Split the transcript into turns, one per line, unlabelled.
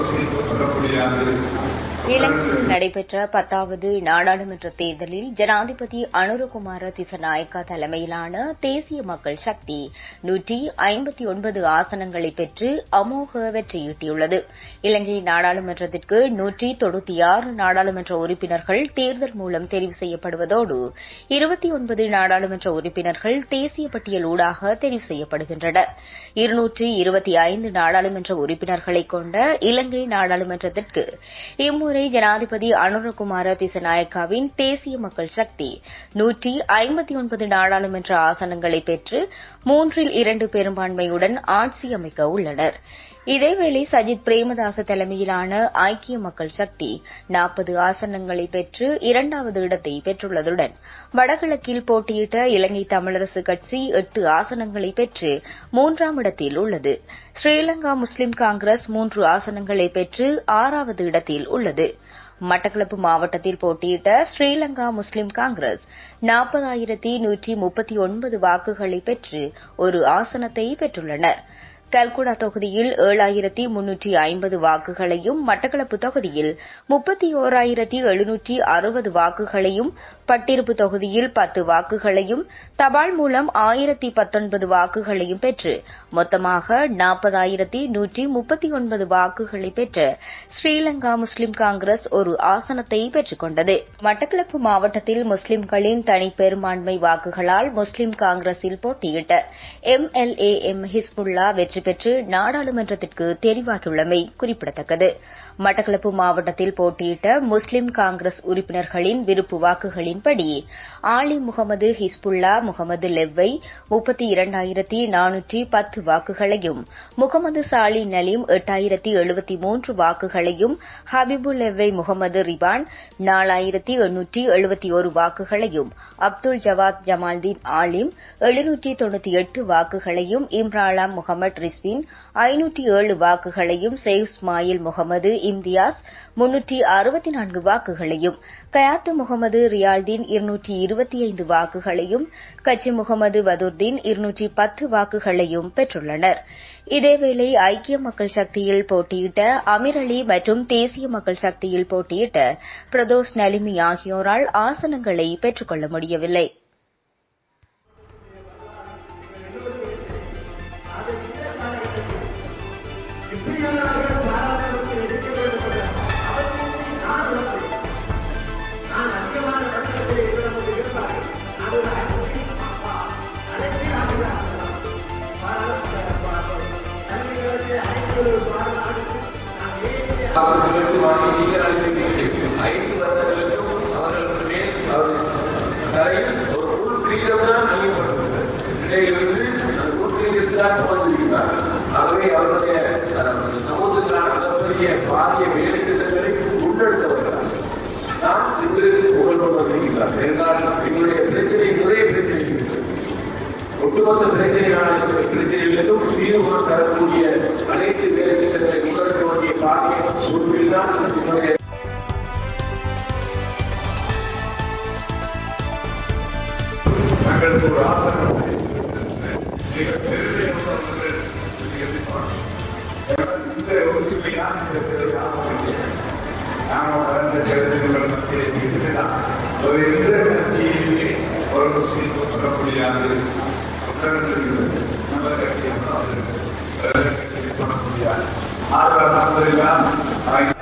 அரசு சொல்லக்கூடிய அந்த இலங்கையில் நடைபெற்ற பத்தாவது நாடாளுமன்ற தேர்தலில் ஜனாதிபதி அனுரகுமார திசநாயக்கா தலைமையிலான தேசிய மக்கள் சக்தி நூற்றி ஐம்பத்தி ஒன்பது ஆசனங்களை பெற்று அமோக வெற்றியீட்டியுள்ளது. இலங்கை நாடாளுமன்றத்திற்கு நூற்றி தொண்ணூத்தி ஆறு நாடாளுமன்ற உறுப்பினர்கள் தேர்தல் மூலம் தெரிவு செய்யப்படுவதோடு இருபத்தி ஒன்பது நாடாளுமன்ற உறுப்பினர்கள் தேசிய பட்டியல் ஊடாக தெரிவு செய்யப்படுகின்றனர். இருநூற்றி இருபத்தி ஐந்து நாடாளுமன்ற உறுப்பினர்களை கொண்ட இலங்கை நாடாளுமன்றத்திற்கு இம்முறை ஜனாதிபதி அனுரகுமார திசநாயக்காவின் தேசிய மக்கள் சக்தி நூற்றி ஐம்பத்தி ஒன்பது நாடாளுமன்ற ஆசனங்களை பெற்று மூன்றில் இரண்டு பெரும்பான்மையுடன் ஆட்சி அமைக்க உள்ளனர். இதேவேளை சஜித் பிரேமதாச தலைமையிலான ஐக்கிய மக்கள் சக்தி நாற்பது ஆசனங்களை பெற்று இரண்டாவது இடத்தை பெற்றுள்ளதுடன் வடகிழக்கில் போட்டியிட்ட இலங்கை தமிழரசு கட்சி எட்டு ஆசனங்களை பெற்று மூன்றாம் இடத்தில் உள்ளது. ஸ்ரீலங்கா முஸ்லிம் காங்கிரஸ் மூன்று ஆசனங்களை பெற்று ஆறாவது இடத்தில் உள்ளது. மட்டக்களப்பு மாவட்டத்தில் போட்டியிட்ட ஸ்ரீலங்கா முஸ்லிம் காங்கிரஸ் நாற்பதாயிரத்தி நூற்றி முப்பத்தி ஒன்பது வாக்குகளை பெற்று ஒரு ஆசனத்தை பெற்றுள்ளனா் கல்குடா தொகுதியில் ஏழாயிரத்தி முன்னூற்றி ஐம்பது வாக்குகளையும் மட்டக்களப்பு தொகுதியில் முப்பத்தி ஓராயிரத்தி எழுநூற்றி அறுபது வாக்குகளையும் பட்டிருப்பு தொகுதியில் பத்து வாக்குகளையும் தபால் மூலம் ஆயிரத்தி பத்தொன்பது வாக்குகளையும் பெற்று மொத்தமாக நாற்பதாயிரத்தி நூற்றி முப்பத்தி ஒன்பது வாக்குகளை பெற்ற ஸ்ரீலங்கா முஸ்லிம் காங்கிரஸ் ஒரு ஆசனத்தை பெற்றுக் கொண்டது. மட்டக்களப்பு மாவட்டத்தில் முஸ்லிம்களின் தனி பெரும்பான்மை வாக்குகளால் முஸ்லிம் காங்கிரஸில் போட்டியிட்ட எம்எல்ஏ எம் ஹிஸ்புல்லா வெற்றி பெற்று நாடாளுமன்றத்திற்கு தெரிவாகியுள்ளமை குறிப்பிடத்தக்கது. மட்டக்களப்பு மாவட்டத்தில் போட்டியிட்ட முஸ்லிம் காங்கிரஸ் உறுப்பினர்களின் விருப்பு வாக்குகளின் வாக்குகளின்படி ஆலி முகமது ஹிஸ்புல்லா முகமது லெவ்வை முப்பத்தி இரண்டாயிரத்தி நானூற்றி பத்து வாக்குகளையும் முகமது சாலி நலீம் எட்டாயிரத்தி எழுபத்தி மூன்று வாக்குகளையும் ஹபிபுல் லெவ்வை முகமது ரிபான் நாலாயிரத்தி எண்ணூற்றி எழுபத்தி ஒரு வாக்குகளையும் அப்துல் ஜவாத் ஜமால்தீன் ஆலிம் எழுநூற்றி தொண்ணூற்றி எட்டு வாக்குகளையும் இம்ராலாம் முகமது ரிஸ்வின் ஐநூற்றி ஏழு வாக்குகளையும் சேவ் இஸ்மாயில் முகமது இம்தியாஸ் முன்னூற்றி அறுபத்தி நான்கு வாக்குகளையும் கயாத்து முகமது ரியால்தீன் இருநூற்றி இருபத்தி ஐந்து வாக்குகளையும் கட்சி முகமது வதுர்தீன் இருநூற்றி பத்து வாக்குகளையும் பெற்றுள்ளனர். இதேவேளை ஐக்கிய மக்கள் சக்தியில் போட்டியிட்ட அமீர் அலி மற்றும் தேசிய மக்கள் சக்தியில் போட்டியிட்ட பிரதோஷ் நலிமி ஆகியோரால் ஆசனங்களை பெற்றுக் கொள்ள முடியவில்லை.
அவர்களுக்கு வாங்கி நீங்கள் ஐந்து வருடங்களுக்கும் அவர்களுக்கு மேல் அவர்கள் ஒரு உள் கிரீடம் தான் அணியப்பட்டுள்ளது இடையிலிருந்து அந்த உள் கிரீடத்தை தான் சுமந்திருக்கிறார்கள் ஆகவே அவருடைய சமூகத்திற்கான மிகப்பெரிய பாரிய வேலை திட்டங்களை நாம் இன்று புகழ் என்றால் ஒட்டுமொத்த பிரச்சனைகளான பிரச்சனைகளுக்கும் பிரச்சனைகளிலும் தீர்வு தரக்கூடிய அனைத்து வேலை திட்டங்களை முன்னெடுக்க வேண்டிய உறுப்பில் தான்
தங்களுக்கு ஒரு ஆசை இந்த ஒற்றுமையான இந்த ஒரு எந்த கட்சியிலே ஒரு முஸ்லீம் நல்ல கட்சி என்றால் கட்சியை பண்ண முடியாது எல்லாம்